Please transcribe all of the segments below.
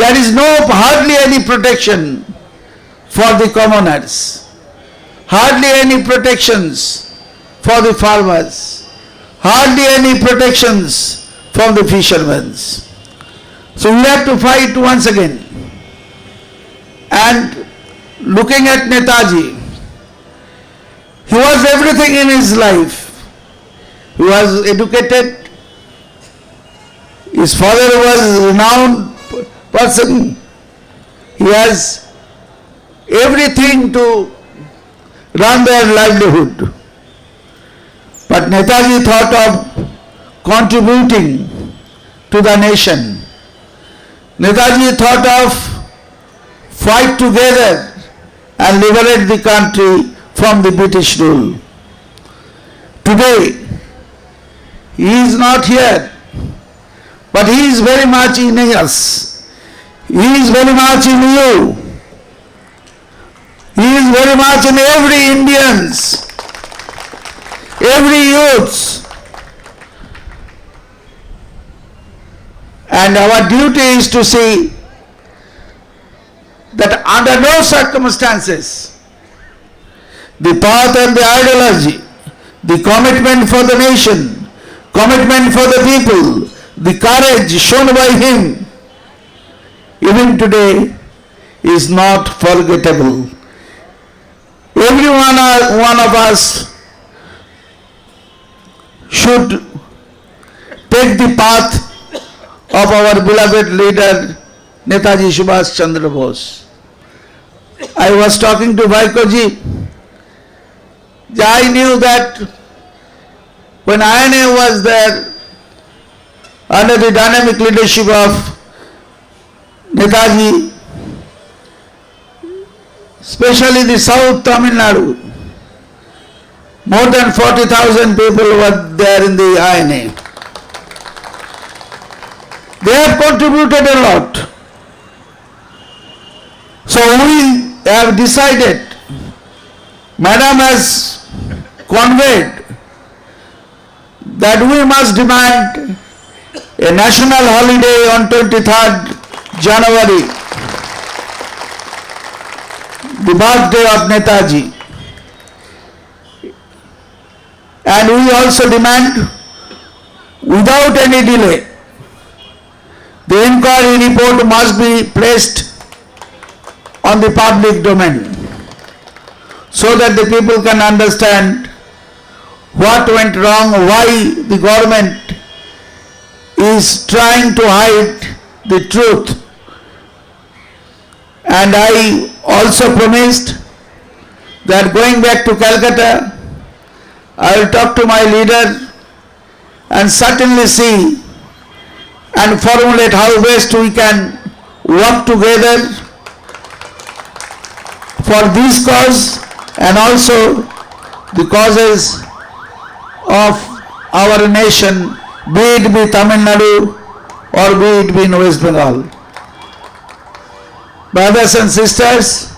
there is no hardly any protection for the commoners, hardly any protections for the farmers, hardly any protections from the fishermen. So we have to fight once again. And looking at Netaji, he was everything in his life. He was educated. His father was renowned person. He has everything to run their livelihood. But Netaji thought of contributing to the nation. Netaji thought of fight together and liberate the country from the British rule. Today, he is not here, but he is very much in us. He is very much in you. He is very much in every Indians, every youth. And our duty is to see that under no circumstances, the path and the ideology, the commitment for the nation, commitment for the people, the courage shown by him, even today, is not forgettable. Every one, one of us should take the path of our beloved leader Netaji Subhash Chandra Bose. I was talking to Vaikoji. I knew that when INA was there under the dynamic leadership of Netaji, especially the South Tamil Nadu, more than 40,000 people were there in the INA. They have contributed a lot. So we have decided, Madam has conveyed that we must demand a national holiday on 23rd January, the birthday of Netaji. And we also demand, without any delay, the inquiry report must be placed on the public domain so that the people can understand what went wrong, why the government is trying to hide the truth. And I also promised that going back to Calcutta, I will talk to my leader and certainly see and formulate how best we can work together for this cause and also the causes of our nation, be it be Tamil Nadu or be it be in West Bengal. Brothers and sisters,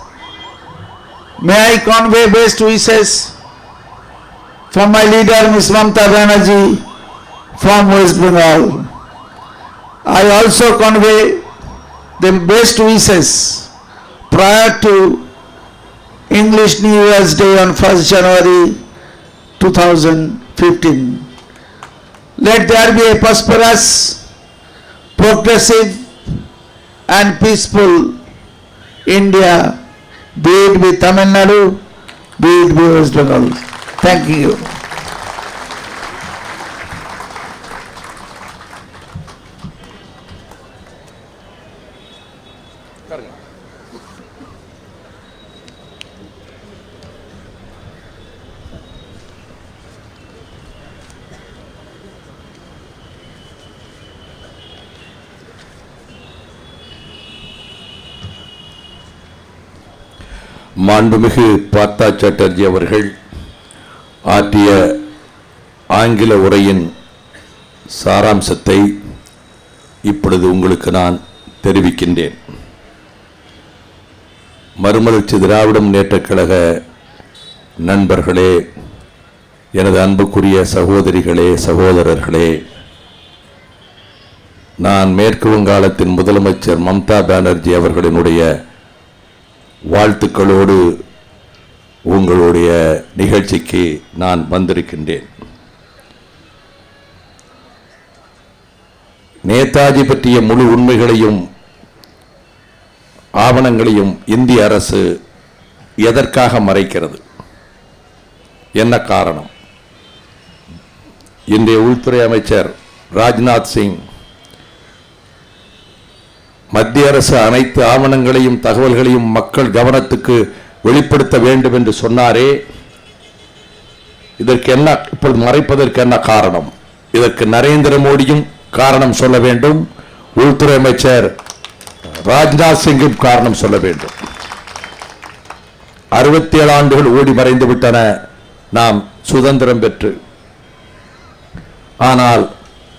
may I convey best wishes from my leader, Ms. Mamta Banerjee from West Bengal. I also convey the best wishes prior to English New Year's Day on 1st January 2015. Let there be a prosperous, progressive and peaceful India, be it with Tamil Nadu, be it with West Bengal. Thank you. மாண்புமிகு பார்த்தா சாட்டர்ஜி அவர்கள் ஆற்றிய ஆங்கில உரையின் சாராம்சத்தை இப்பொழுது உங்களுக்கு நான் தெரிவிக்கின்றேன். மறுமலர்ச்சி திராவிட முன்னேற்றக் கழக நண்பர்களே எனது அன்புக்குரிய சகோதரிகளே சகோதரர்களே நான் மேற்கு வங்காளத்தின் முதலமைச்சர் மம்தா பானர்ஜி அவர்களினுடைய வாழ்த்துக்களோடு உங்களுடைய நிகழ்ச்சிக்கு நான் வந்திருக்கின்றேன். நேதாஜி பற்றிய முழு உண்மைகளையும் ஆவணங்களையும் இந்திய அரசு எதற்காக மறைக்கிறது? என்ன காரணம்? இன்றைய உள்துறை அமைச்சர் ராஜ்நாத் சிங் மத்திய அரசு அனைத்து ஆவணங்களையும் தகவல்களையும் மக்கள் கவனத்துக்கு வெளிப்படுத்த வேண்டும் என்று சொன்னாரே. இதற்கு என்ன இப்பொழுது மறைப்பதற்கு என்ன காரணம்? இதற்கு நரேந்திர மோடியும் காரணம் சொல்ல வேண்டும். உள்துறை அமைச்சர் ராஜ்நாத் சிங்கும் காரணம் சொல்ல வேண்டும். அறுபத்தி ஏழு ஆண்டுகள் ஓடி மறைந்து விட்டன. நாம் சுதந்திரம் பெற்று. ஆனால்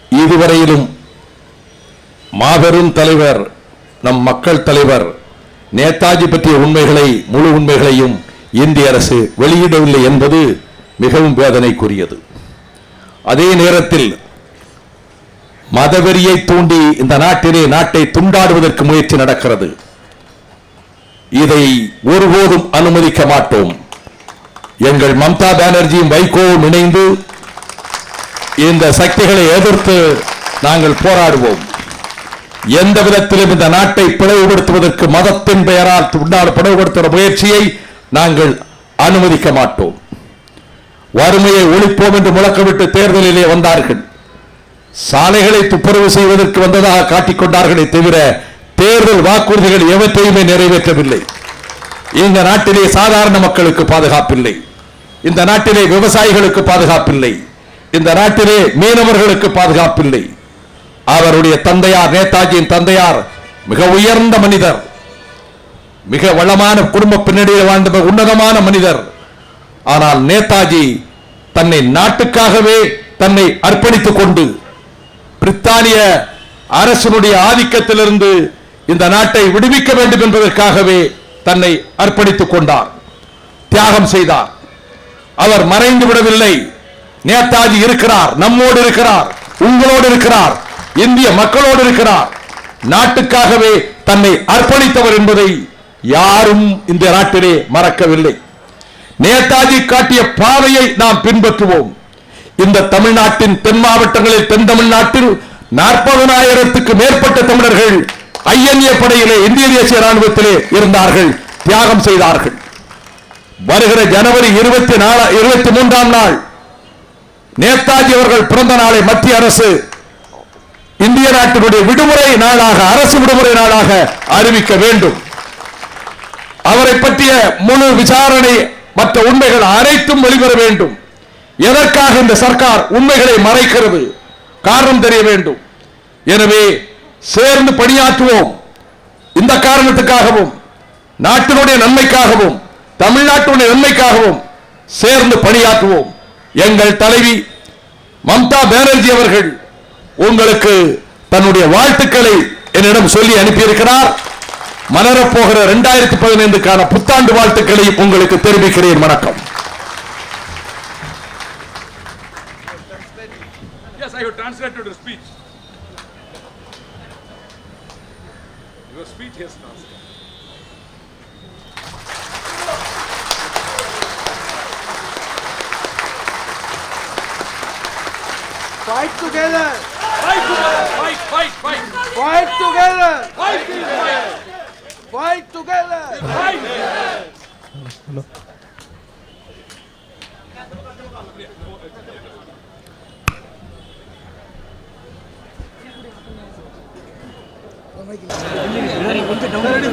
இதுவரையிலும் மாபெரும் தலைவர் நம் மக்கள் தலைவர் நேதாஜி பற்றிய உண்மைகளை முழு உண்மைகளையும் இந்திய அரசு வெளியிடவில்லை என்பது மிகவும் வேதனைக்குரியது. அதே நேரத்தில் மதவெறியை தூண்டி இந்த நாட்டிலே நாட்டை துண்டாடுவதற்கு முயற்சி நடக்கிறது. இதை ஒருபோதும் அனுமதிக்க மாட்டோம். எங்கள் மம்தா பானர்ஜியும் வைகோவும் இணைந்து இந்த சக்திகளை எதிர்த்து நாங்கள் போராடுவோம். எந்த விதத்திலும் இந்த நாட்டை பிளவுபடுத்துவதற்கு மதத்தின் பெயரால் உண்டான பிளவுபடுத்துகிற முயற்சியை நாங்கள் அனுமதிக்க மாட்டோம். வறுமையை ஒழிப்போம் என்று முழக்கமிட்டு தேர்தலிலே வந்தார்கள். சாலைகளை துப்புரவு செய்வதற்கு வந்ததாக காட்டிக்கொண்டார்களே தவிர தேர்தல் வாக்குறுதிகள் எவற்றையுமே நிறைவேற்றவில்லை. இந்த நாட்டிலே சாதாரண மக்களுக்கு பாதுகாப்பில்லை. இந்த நாட்டிலே விவசாயிகளுக்கு பாதுகாப்பில்லை. இந்த நாட்டிலே மீனவர்களுக்கு பாதுகாப்பில்லை. அவருடைய தந்தையார் நேதாஜியின் தந்தையார் மிக உயர்ந்த மனிதர். மிக வளமான குடும்ப பின்னணியில் வாழ்ந்த உன்னதமான மனிதர். ஆனால் நேதாஜி தன்னை நாட்டுக்காகவே தன்னை அர்ப்பணித்துக் கொண்டு பிரித்தானிய அரசனுடைய ஆதிக்கத்திலிருந்து இந்த நாட்டை விடுவிக்க வேண்டும் என்பதற்காகவே தன்னை அர்ப்பணித்துக் கொண்டார் தியாகம் செய்தார். அவர் மறைந்து விடவில்லை. நேதாஜி இருக்கிறார் நம்மோடு இருக்கிறார் உங்களோடு இருக்கிறார். இந்திய மக்களோடு இருக்கிறார். நாட்டுக்காகவே தன்னை அர்ப்பணித்தவர் என்பதை யாரும் இந்த நாட்டிலே மறக்கவில்லை. நேதாஜி காட்டிய பாதையை நாம் பின்பற்றுவோம். இந்த தமிழ்நாட்டின் தென் மாவட்டங்களில் தென் தமிழ்நாட்டில் நாற்பதனாயிரத்துக்கு மேற்பட்ட தமிழர்கள் ஐஎன்ஏ படையிலே இந்திய தேசிய ராணுவத்திலே இருந்தார்கள் தியாகம் செய்தார்கள். வருகிற ஜனவரி இருபத்தி நாலு இருபத்தி மூன்றாம் நாள் நேதாஜி அவர்கள் பிறந்த நாளை மத்திய அரசு இந்திய நாட்டினுடைய விடுமுறை நாளாக அரசு விடுமுறை நாளாக அறிவிக்க வேண்டும். அவரை பற்றிய முழு விசாரணை மற்ற உண்மைகள் அனைத்தும் வெளிவர வேண்டும். எதற்காக இந்த சர்க்கார் உண்மைகளை மறைக்கிறது? காரணம் தெரிய வேண்டும். எனவே சேர்ந்து பணியாற்றுவோம். இந்த காரணத்துக்காகவும் நாட்டினுடைய நன்மைக்காகவும் தமிழ்நாட்டினுடைய நன்மைக்காகவும் சேர்ந்து பணியாற்றுவோம். எங்கள் தலைவி மம்தா பானர்ஜி அவர்கள் உங்களுக்கு தன்னுடைய வாழ்த்துக்களை என்னிடம் சொல்லி அனுப்பியிருக்கிறார் மலரப்போகிற இரண்டாயிரத்தி பதினைந்துக்கான புத்தாண்டு வாழ்த்துக்களை உங்களுக்கு தெரிவிக்கிறேன் வணக்கம் Yes, I have translated your speech. Your speech has translated. Fight together! Fight together! Fight, fight, fight! Fight together! Fight, fight! Fight together! Fight!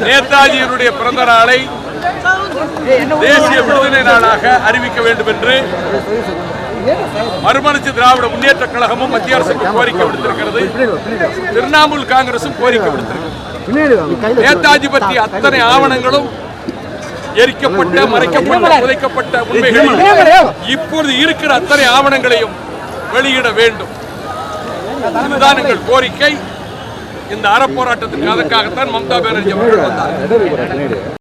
நேதாஜியினுடைய பிறந்த நாளை தேசிய விடுதலை நாளாக அறிவிக்க வேண்டும் என்று மறுமலர்ச்சி திராவிட முன்னேற்ற கழகமும் மத்திய அரசுக்கு கோரிக்கை விடுத்திருக்கிறது. திரிணாமுல் காங்கிரசும் கோரிக்கை விடுத்திருக்கிறது. நேதாஜி பற்றி அத்தனை ஆவணங்களும் எரிக்கப்பட்ட மறைக்கப்பட்ட புதைக்கப்பட்ட உண்மைகளும் இப்பொழுது இருக்கிற அத்தனை ஆவணங்களையும் வெளியிட வேண்டும். இதுதான் எங்கள் கோரிக்கை. இந்த அறப்போராட்டத்துக்கு அதற்காகத்தான் மம்தா பானர்ஜி அவர்கள் வந்தார்.